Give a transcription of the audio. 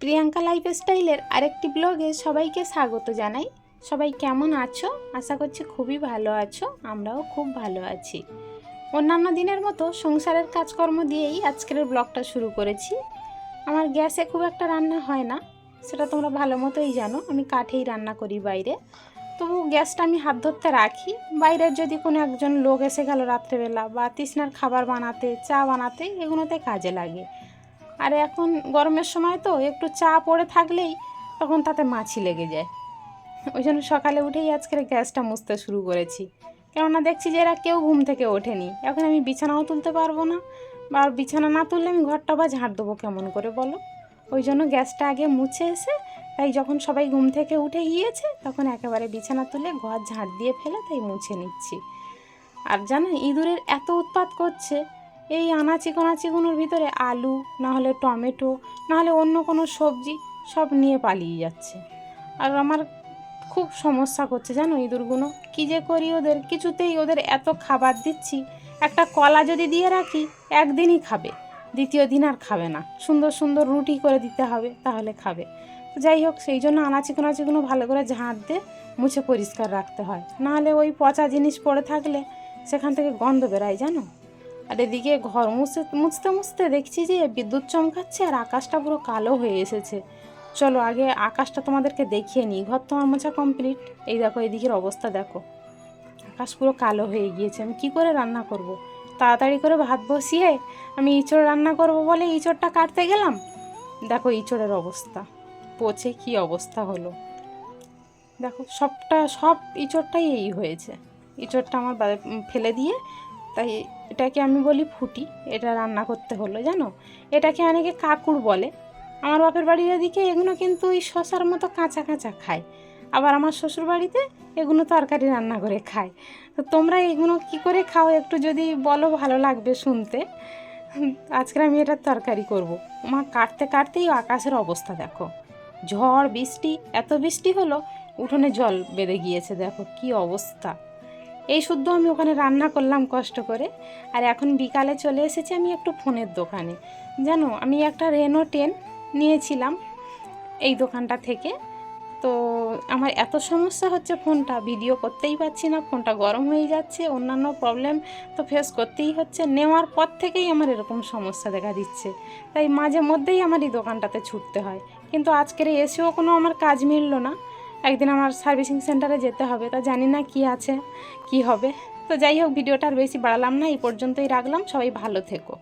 Priyanka life স্টাইলের আরেকটি ব্লগে সবাইকে স্বাগত জানাই। সবাই কেমন আছো? আশা করছি খুবই ভালো আছো, আমরাও খুব ভালো আছি। অন্যান্য দিনের মতো সংসারের কাজকর্ম দিয়েই আজকের ব্লগটা শুরু করেছি। আমার গ্যাসে খুব একটা রান্না হয় না, সেটা তোমরা ভালো মতোই জানো, আমি কাঠেই রান্না করি বাইরে। তবু গ্যাসটা আমি হাত ধরতে রাখি, বাইরের যদি কোনো একজন লোক এসে গেল রাত্রেবেলা বা তৃষ্ণার খাবার বানাতে, চা বানাতে, এগুলোতে কাজে লাগে। আর এখন গরমের সময় তো একটু চা পড়ে থাকলেই তখন তাতে মাছি লেগে যায়। ওই জন্য সকালে উঠেই আজকের গ্যাসটা মুছতে শুরু করেছি। কেননা দেখছি যে এরা কেউ ঘুম থেকে ওঠেনি। এখন আমি বিছানাও তুলতে পারব না। বা বিছানা না তুললে আমি ঘরটা বা ঝাড় দেবো কেমন করে বলো? ওই জন্য গ্যাসটা আগে মুছে এসে তাই যখন সবাই ঘুম থেকে উঠে গিয়েছে তখন একেবারে বিছানা তুলে ঘর ঝাড় দিয়ে ফেলে তাই মুছে নিচ্ছি। আর জানো ইঁদুরের এত উৎপাত করছে এই আনাচি কোনাচিগুলোর ভিতরে আলু না হলে টমেটো না হলে অন্য কোনো সবজি সব নিয়ে পালিয়ে যাচ্ছে। আর আমার খুব সমস্যা করছে জানো ইঁদুরগুলো কী যে করি ওদের? কিছুতেই ওদের এত খাবার দিচ্ছি। একটা কলা যদি দিয়ে রাখি, একদিনই খাবে। দ্বিতীয় দিন আর খাবে না। সুন্দর সুন্দর রুটি করে দিতে হবে, তাহলে খাবে। যাই হোক, সেই জন্য আনাচি কোনাচিগুলো ভালো করে ঝাঁট দিয়ে মুছে পরিষ্কার রাখতে হয়। নাহলে ওই পচা জিনিস পড়ে থাকলে সেখান থেকে গন্ধ বেরায়, জানো? আর এদিকে ঘর মুছে মুছতে মুছতে দেখছি যে বিদ্যুৎ চমকাচ্ছে আর আকাশটা পুরো কালো হয়ে এসেছে। চলো আগে আকাশটা তোমাদেরকে দেখিয়ে নিই। ঘর তোমার মোছা কমপ্লিট এই দেখো, এদিকের অবস্থা দেখো। আকাশ পুরো কালো হয়ে গিয়েছে। আমি কি করে রান্না করব। তাড়াতাড়ি করে ভাত বসিয়ে আমি ইঁচড় রান্না করব বলে ইঁচড়টা কাটতে গেলাম? দেখো ইঁচড়ের অবস্থা। পচে কি অবস্থা হলো? দেখো, সবটা, সব ইঁচড়টাই এই হয়েছে। ইঁচড়টা আমার ফেলে দিয়ে তাই এটাকে আমি বলি ফুটি, এটা রান্না করতে হলো, জানো? এটাকে অনেকে কাকুর বলে। আমার বাপের বাড়ির এদিকে এগুলো কিন্তু ওই শশার মতো কাঁচা কাঁচা খায়। আবার আমার শ্বশুর বাড়িতে এগুলো তরকারি রান্না করে খায়। তো তোমরা এগুলো কি করে খাও একটু যদি বলো, ভালো লাগবে শুনতে। আজকে আমি এটা তরকারি করব। মা, কাটতে কাটতেই আকাশের অবস্থা দেখো। ঝড়, বৃষ্টি, এত বৃষ্টি হলো, উঠোনে জল বেঁধে গিয়েছে, দেখো কি অবস্থা। এই শুদ্ধ আমি ওখানে রান্না করলাম কষ্ট করে। আর এখন বিকালে চলে এসেছি আমি একটু ফোনের দোকানে। জানো, আমি একটা রেনো টেন নিয়েছিলাম এই দোকানটা থেকে। তো আমার এত সমস্যা হচ্ছে ফোনটা ভিডিও করতেই পারছি না, ফোনটা গরম হয়ে যাচ্ছে, অন্যান্য প্রবলেম তো ফেস করতেই হচ্ছে। নেওয়ার পর থেকেই আমার এরকম সমস্যা দেখা দিচ্ছে। তাই মাঝে মধ্যেই আমার এই দোকানটাতে ছুটতে হয়। কিন্তু আজকের এসেও কোনো আমার কাজ মিললো না। একদিন আমার সার্ভিসিং সেন্টারে যেতে হবে, তা জানি না কি আছে, কি হবে। তো যাই হোক, ভিডিওটা আর বেশি বাড়ালাম না, এই পর্যন্তই রাখলাম, সবাই ভালো থেকো।